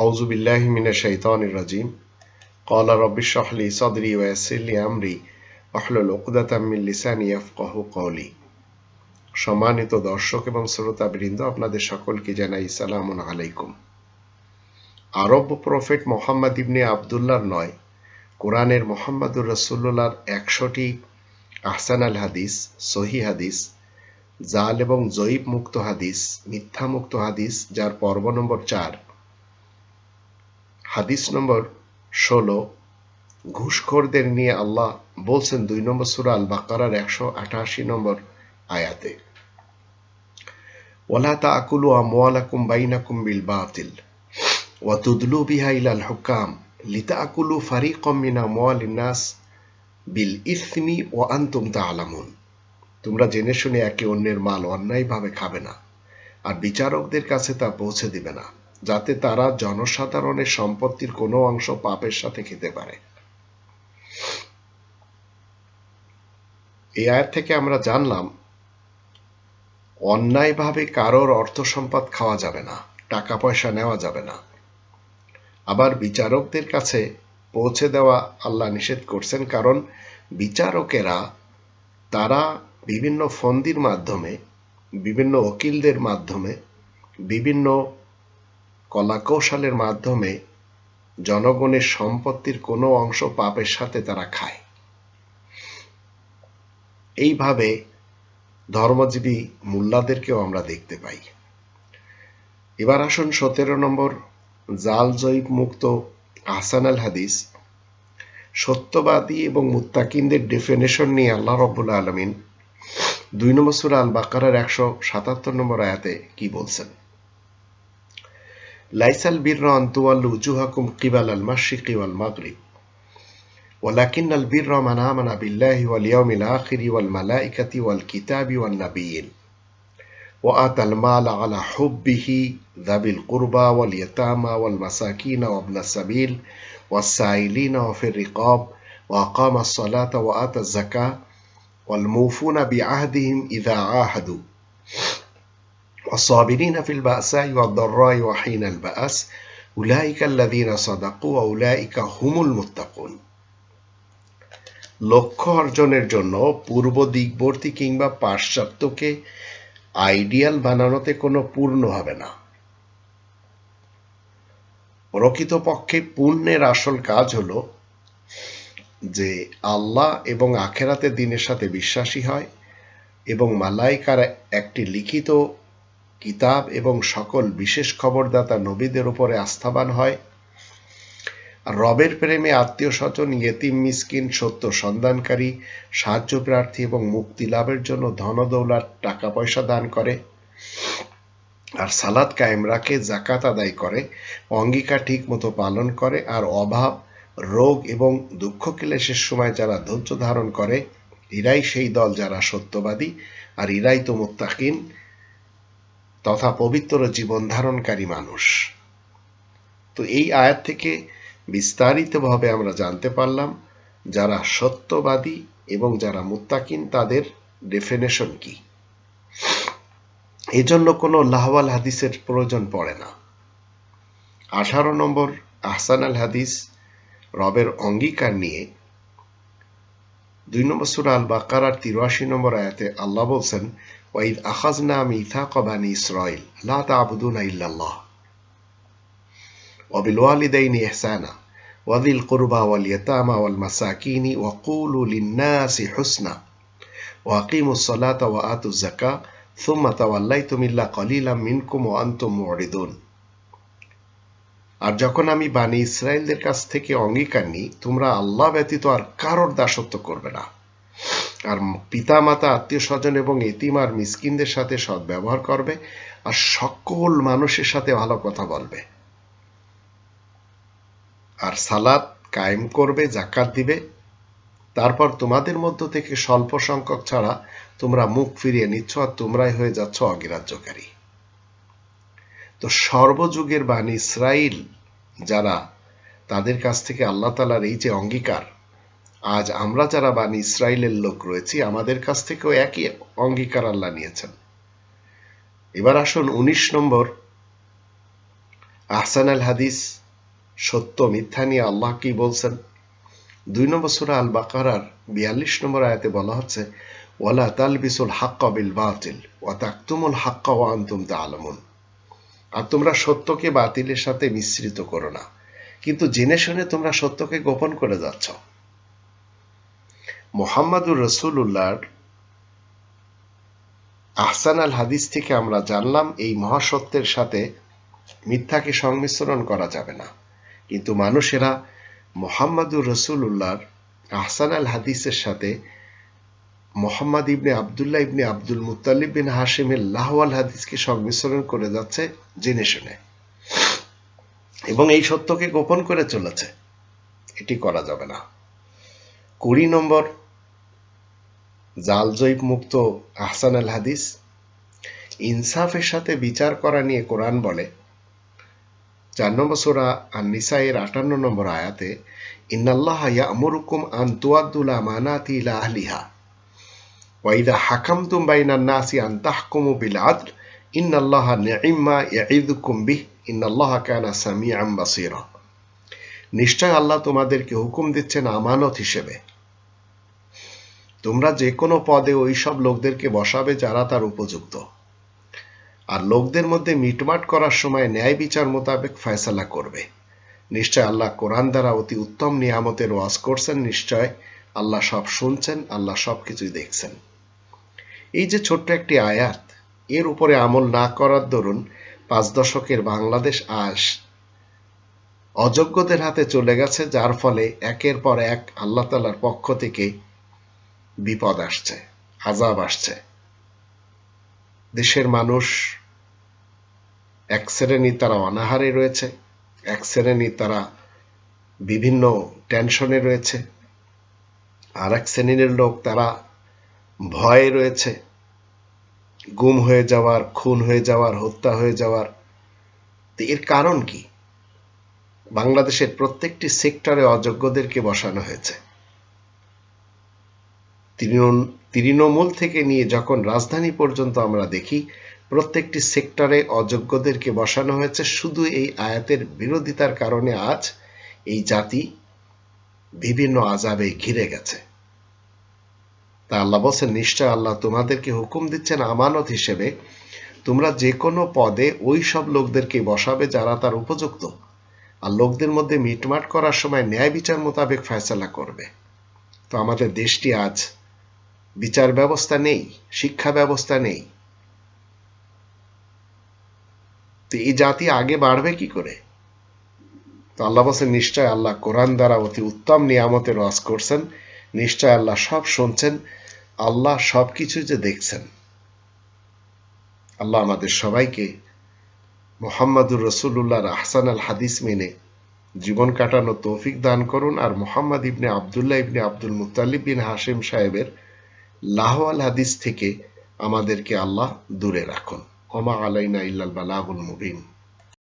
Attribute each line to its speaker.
Speaker 1: أعوذ بالله من الشيطان الرجيم قال رب اشرح لي صدري ويسر لي أمري واحلل عقدة من লিসানি يفقه قولي সম্মানিত দর্শক এবং শ্রোতাবৃন্দ আপনাদের সকলকে জানাই সালামুন আলাইকুম আরব প্রফেট মোহাম্মদ ইবনে আবদুল্লাহর নয় কোরআনের মোহাম্মদুর রসুল্লাহর একশোটি আহসান আল হাদিস সহি হাদিস জাল এবং জয়ীব মুক্ত হাদিস মিথ্যা মুক্ত হাদিস যার পর্ব নম্বর চার হাদিস নম্বর ষোলো, ঘুষখোরদের নিয়ে আল্লাহ বলছেন দুই নম্বর সুরা আল বাকারার একশো আঠাশি নম্বর আয়াতে। ওলা তা আকুলু বিল বাতিল বিহা হুকাম লিতা আকুলু ফারিকম মিন বিল ইসমি ও আন্তুম তাআলামুন। তোমরা জেনে শুনে একে অন্যের মাল অন্যায়ভাবে খাবে না, আর বিচারকদের কাছে তা পৌঁছে দিবে না। যাতে তারা জনসাধারণের সম্পত্তির কোনো অংশ পাপের সাথে খেতে পারে। এই আয়ের থেকে আমরা জানলাম, অন্যায়ভাবে কারোর অর্থ সম্পদ খাওয়া যাবে না, টাকা পয়সা নেওয়া যাবে না। আবার বিচারকদের কাছে পৌঁছে দেওয়া আল্লাহ নিষেধ করছেন, কারণ বিচারকেরা তারা বিভিন্ন ফন্দির মাধ্যমে, বিভিন্ন ওকিলদের মাধ্যমে, বিভিন্ন কলাকৌশলের মাধ্যমে জনগণের সম্পত্তির কোনো অংশ পাপের সাথে তারা খায়। এইভাবে ধর্মজীবী মোল্লাদেরকেও আমরা দেখতে পাই। এবার আসুন সতেরো নম্বর জাল জৈব মুক্ত আহসান আল হাদিস। সত্যবাদী এবং মুত্তাকিনদের ডেফিনেশন নিয়ে আল্লাহ রব্বুল আলমিন দুই নম্বর সুরা আল বাকারার একশো সাতাত্তর নম্বর আয়াতে কি বলছেন? ليس البر أن تولوا وجوهكم قبل المشرق والمغرب ولكن البر من آمن بالله واليوم الآخر والملائكة والكتاب والنبيين وآتى المال على حبه ذوي القربى واليتامى والمساكين وابن السبيل والسائلين وفي الرقاب وأقام الصلاة وآتى الزكاة والموفون بعهدهم إذا عاهدوا. والصابرين في البأساء والضراء وحين البأس أولئك الذين صدقوا وأولئك هم المتقون লক্ষ্য অর্জনের জন্য পূর্ব দিকবর্তী কিংবা পাশ্চাত্যকে আইডিয়াল বানানোতে কোনো পূর্ণ হবে না প্রকৃতপক্ষে পুণ্যের আসল কাজ হলো যে আল্লাহ এবং আখেরাতের দিনের সাথে বিশ্বাসী হয় এবং মালাইকার একটি লিখিত কিতাব এবং সকল বিশেষ খবরদাতা নবীদের উপরে আস্থাবান হয়। রবের প্রেমে আত্মীয় স্বজন ইয়েতিম, মিসকিন, সত্য সন্ধানকারী, সাহায্য প্রার্থী এবং মুক্তি লাভের জন্য ধনদৌলার টাকা পয়সা দান করে আর সালাদ কায়েম রাখে জাকাত আদায় করে, অঙ্গীকার ঠিক মতো পালন করে আর অভাব, রোগ এবং দুঃখ ক্লেশের সময় যারা ধৈর্য ধারণ করে, এরাই সেই দল যারা সত্যবাদী আর ইরাই তো মোত্তাকিন। তথা পবিত্র জীবন ধারণকারী মানুষ। তো এই আয়াত থেকে বিস্তারিতভাবে আমরা জানতে পারলাম, যারা সত্যবাদী এবং যারা মুত্তাকিন, তাদের ডেফিনেশন কি। এজন্য কোনো লাহওয়াল হাদিসের প্রয়োজন পড়ে না। আঠারো নম্বর আহসান আল হাদিস রবের অঙ্গীকার নিয়ে দুই নম্বর সুরা আল বাকারার তিরাশি নম্বর আয়াতে আল্লাহ বলছেন ওয়াইদ আখাজনা মিথা কবানি ইসরাইল লা তাবুদুনা ইল্লাল্লাহ وبالوالدين إحسانا وذي القربى واليتامى والمساكين وقولوا للناس حسنا وأقيموا الصلاة وآتوا الزكاة ثم توليتم إلا قليلا منكم وأنتم معرضون আর যখন আমি বানি ইসরায়েলদের কাছ থেকে অঙ্গীকার নিই তোমরা আল্লাহ ব্যতীত আর কারোর দাসত্ব করবে না আর পিতা মাতা আত্মীয় স্বজন এবং এতিম আর মিসকিনদের সাথে সৎ ব্যবহার করবে আর সকল মানুষের সাথে ভালো কথা বলবে। আর সালাদ কায়েম করবে জাকাত দিবে। তারপর তোমাদের মধ্য থেকে স্বল্প সংখ্যক ছাড়া তোমরা মুখ ফিরিয়ে নিচ্ছ আর তোমরাই হয়ে যাচ্ছ অগ্রাহ্যকারী। তো সর্বযুগের বাণী ইসরাইল যারা, তাদের কাছ থেকে আল্লাহ তালার এই যে অঙ্গীকার আজ আমরা যারা বাণী ইসরায়েলের লোক রয়েছি, আমাদের কাছ থেকেও একই অঙ্গীকার আল্লাহ নিয়েছেন। এবার আসুন উনিশ নম্বর। আহসান আল হাদিস সত্য, মিথ্যা নিয়ে আল্লাহ কি বলছেন? দুই নম্বর সুরা আল বাকারার বিয়াল্লিশ নম্বর আয়াতে বলা হচ্ছে, ওয়ালা তালবিসুল হাক্কা বিল বাতিল, ওয়া তাকতুমুল হাক্কা ওয়া আনতুম তাআলামুন। আর তোমরা সত্যকে বাতিলের সাথে মিশ্রিত করো না, কিন্তু জেনে শুনে তোমরা সত্যকে গোপন করে যাচ্ছ। মোহাম্মদুর রসুল্লাহর আহসান আল হাদিস থেকে আমরা জানলাম, এই মহাসত্যের সাথে মিথ্যাকে সংমিশ্রণ করা যাবে না। কিন্তু মানুষেরা মোহাম্মদুর রসুল্লাহর আহসান আল হাদিসের সাথে মোহাম্মদ ইবনে আবদুল্লাহ ইবনে আব্দুল মুতালিব বিন হাসিমের লাহওয়াল হাদিসকে সংমিশ্রণ করে যাচ্ছে জেনে শুনে। এবং এই সত্যকে গোপন করে চলেছে। এটি করা যাবে না। কুড়ি নম্বর জাল জৈব মুক্ত আহসান আল হাদিস, ইনসাফের সাথে বিচার করা নিয়ে কোরআন বলে। চার নম্বর সোরা আর নিসাইয়ের আটান্ন নম্বর আয়াতে, ইন্নাল্লাহ ইয়ামুরুকুম ইলা আহলিহা। ওয়াইদা বিল আদল, ইন্নাল্লাহ ইয়াইদুকুম বিহ, ইন্নাল্লাহ কানা সামিআম বাসীরা। নিশ্চয় আল্লাহ তোমাদেরকে হুকুম দিচ্ছেন আমানত হিসেবে। তোমরা যে কোনো পদে ওই সব লোকদেরকে বসাবে যারা তার উপযুক্ত। আর লোকদের মধ্যে মিটমাট করার সময় ন্যায় বিচার মোতাবেক ফয়সালা করবে। নিশ্চয় আল্লাহ কোরআন দ্বারা অতি উত্তম নিয়ামতের ওয়াজ করছেন, নিশ্চয় আল্লাহ সব শুনছেন, আল্লাহ সব কিছুই দেখছেন। এই যে ছোট্ট একটি আয়াত, এর উপরে আমল না করার দরুন পাঁচ দশকের বাংলাদেশ আজ অযোগ্যদের হাতে চলে গেছে, যার ফলে একের পর এক আল্লাহ তালার পক্ষ থেকে বিপদ আসছে আজাব আসছে। দেশের মানুষ এক শ্রেণি তারা অনাহারে রয়েছে, এক শ্রেণি তারা বিভিন্ন টেনশনে রয়েছে, আর এক শ্রেণির লোক তারা ভয়ে রয়েছে। গুম হয়ে যাওয়ার, খুন হয়ে যাওয়ার, হত্যা হয়ে যাওয়ার। এর কারণ কি? বাংলাদেশের প্রত্যেকটি সেক্টরে অযোগ্যদেরকে বসানো হয়েছে। তৃণমূল থেকে নিয়ে যখন রাজধানী পর্যন্ত আমরা দেখি, প্রত্যেকটি সেক্টরে অযোগ্যদেরকে বসানো হয়েছে। শুধু এই আয়াতের বিরোধিতার কারণে আজ এই জাতি বিভিন্ন আজাবে ঘিরে গেছে। তা আল্লাহ বলছেন, নিশ্চয় আল্লাহ তোমাদেরকে হুকুম দিচ্ছেন আমানত হিসেবে। তোমরা যে কোনো পদে ওই সব লোকদেরকে বসাবে যারা তার উপযুক্ত। আর লোকদের মধ্যে মিটমাট করার সময় ন্যায় বিচার মোতাবেক ফয়সলা করবে। তো আমাদের দেশটি আজ বিচার ব্যবস্থা নেই শিক্ষা ব্যবস্থা নেই। তো এই জাতি আগে বাড়বে কি করে? তো আল্লাহ বলছেন, নিশ্চয় আল্লাহ কোরআন দ্বারা অতি উত্তম নিয়ামতের ওয়াজ করছেন, নিশ্চয় আল্লাহ সব শুনছেন, আল্লাহ সব কিছু যে দেখছেন। আল্লাহ আমাদের সবাইকে মোহাম্মদুর রসুল্লাহর আহসান আল হাদিস মেনে জীবন কাটানো তৌফিক দান করুন। আর মোহাম্মদ ইবনে আবদুল্লাহ ইবনে আব্দুল মুতালিব বিন হাসিম সাহেবের লাহ আল হাদিস থেকে আমাদেরকে আল্লাহ দূরে রাখুন। কমা আলাইনা ইল্লাল বালাগুল মুবিন।